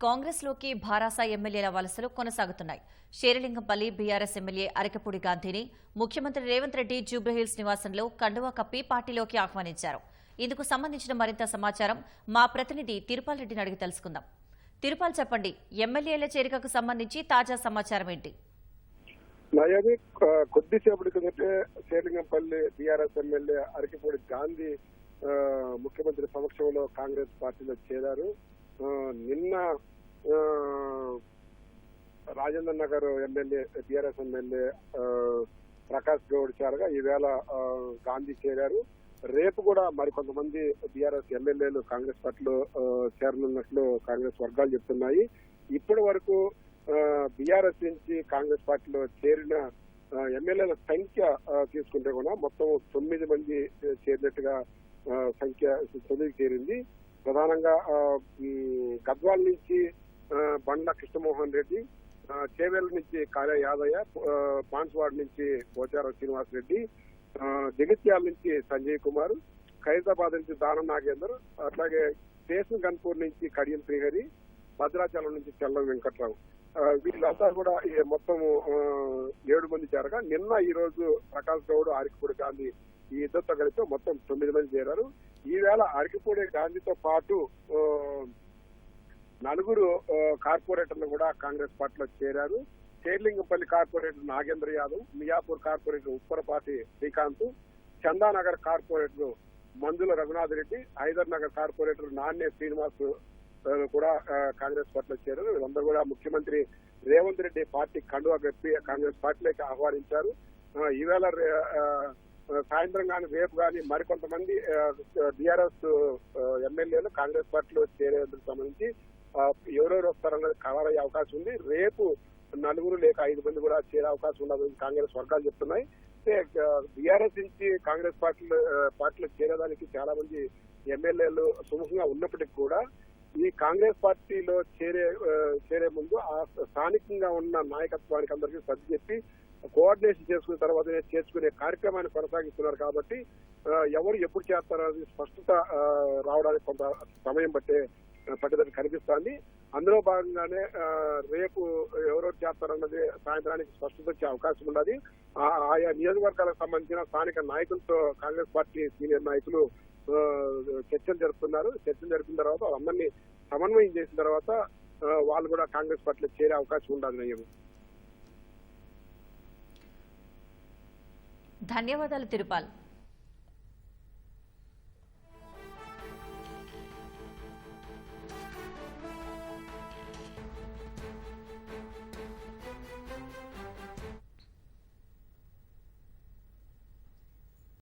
కాంగ్రెస్లోకి భారాస ఎమ్మెల్యేల వలసలు కొనసాగుతున్నాయి. షేరలింగంపల్లి బీఆర్ఎస్ ఎమ్మెల్యే అరకపూడి గాంధీని ముఖ్యమంత్రి రేవంత్ రెడ్డి జూబ్లీహిల్స్ నివాసంలో కండువా కప్పి పార్టీలోకి ఆహ్వానించారు. ఇందుకు సంబంధించిన మరింత సమాచారం మా ప్రతినిధి తిరుపాల్ రెడ్డిని అడిగి తెలుసుకుందాం. తిరుపాల్ చెప్పండి ఎమ్మెల్యేల చేరికకు సంబంధించి తాజా సమాచారం ఏంటి? నయది కొద్దిసేపటి కిందటే శ్రీలింగంపల్లి బీఆర్ఎస్ ఎమ్మెల్యే అరకిపూడి గాంధీ ముఖ్యమంత్రి సమక్షంలో కాంగ్రెస్ పార్టీలో చేరారు ఆ, నిన్న ఆ, Rajendra Nagar MLA BRS MLA Prakash Goud చారుగా ఈవేళ గాంధీ చేరారు. రేపు కూడా మరికొంతమంది బీఆర్ఎస్ ఎమ్మెల్యేలు కాంగ్రెస్ పార్టీలో చేరనున్నట్లు కాంగ్రెస్ వర్గాలు చెప్తున్నాయి. ఇప్పటి వరకు బీఆర్ఎస్ నుంచి కాంగ్రెస్ పార్టీలో చేరిన ఎమ్మెల్యేల సంఖ్య తీసుకుంటే కూడా మొత్తం తొమ్మిది మంది చేరినట్టుగా సంఖ్య తొమ్మిది చేరింది. ప్రధానంగా ఆ, గద్వాల్ నుంచి బండ్ల కృష్ణమోహన్ రెడ్డి చేవెళ్ళ నుంచి కార్య యాదయ్య పాన్స్వాడ్ నుంచి పోచారం శ్రీనివాస్ రెడ్డి జగిత్యాల నుంచి సంజయ్ కుమార్ ఖైరతాబాద్ నుంచి దానం నాగేందర్ అట్లాగే స్టేషన్ గన్పూర్ నుంచి కడియం శ్రీహరి భద్రాచలం నుంచి చెల్లం వెంకట్రావు. వీళ్ళంతా కూడా మొత్తం ఏడు మంది చేరగా నిన్న ఈ రోజు ప్రకాష్ గౌడ్ అరికిపూడి గాంధీ ఈ ఇద్దరితో కలిపి మొత్తం తొమ్మిది మంది చేరారు. ఈవేళ అరికిపూడి గాంధీతో పాటు నలుగురు కార్పొరేటర్లు కూడా కాంగ్రెస్ పార్టీలో చేరారు. Serilingampally corporator Nagendra Yadav Miyapur corporator Upparapati Srikanth Chandanagar corporator Manjula Raghunath Reddy Hyder Nagar corporator నాన్నే శ్రీనివాస్ కూడా కాంగ్రెస్ పార్టీలో చేరారు. వీళ్ళందరూ కూడా ముఖ్యమంత్రి రేవంత్ రెడ్డి పార్టీ కండువా కప్పి కాంగ్రెస్ పార్టీలోకి ఆహ్వానించారు. ఈవేళ సాయంత్రం కానీ రేపు కానీ మరికొంతమంది బీఆర్ఎస్ ఎమ్మెల్యేలు కాంగ్రెస్ పార్టీలో చేరేందుకు సంబంధించి ఎవరెవరు వస్తారన్నది ఖరారయ్యే అవకాశం ఉంది. రేపు నలుగురు లేక ఐదు మంది కూడా చేరే అవకాశం ఉన్నదని కాంగ్రెస్ వర్గాలు చెప్తున్నాయి. బీఆర్ఎస్ నుంచి కాంగ్రెస్ పార్టీలు పార్టీలో చేరేదానికి చాలా మంది ఎమ్మెల్యేలు సుముఖంగా ఉన్నప్పటికీ కూడా ఈ కాంగ్రెస్ పార్టీలో చేరే చేరే ముందు ఆ స్థానికంగా ఉన్న నాయకత్వానికి అందరికీ సర్ది చెప్పి కోఆర్డినేషన్ చేసుకున్న తర్వాత చేర్చుకునే కార్యక్రమాన్ని కొనసాగిస్తున్నారు కాబట్టి ఎవరు ఎప్పుడు చేస్తారనేది స్పష్టత రావడానికి కొంత సమయం పట్టే పట్టేదని కనిపిస్తోంది. అందులో భాగంగానే రేపు ఎవరెవరు చేస్తారన్నది సాయంత్రానికి స్పష్టత వచ్చే అవకాశం ఉన్నది. ఆ- ఆయా నియోజకవర్గాలకు సంబంధించిన స్థానిక నాయకులతో కాంగ్రెస్ పార్టీ సీనియర్ నాయకులు చర్చలు జరుపుతున్నారు. చర్చలు జరిపిన తర్వాత వాళ్ళందరినీ సమన్వయం చేసిన తర్వాత వాళ్ళు కూడా కాంగ్రెస్ పార్టీలో చేరే అవకాశం ఉండదు నయ్యం ధన్యవాదాలు తిరుపాల్.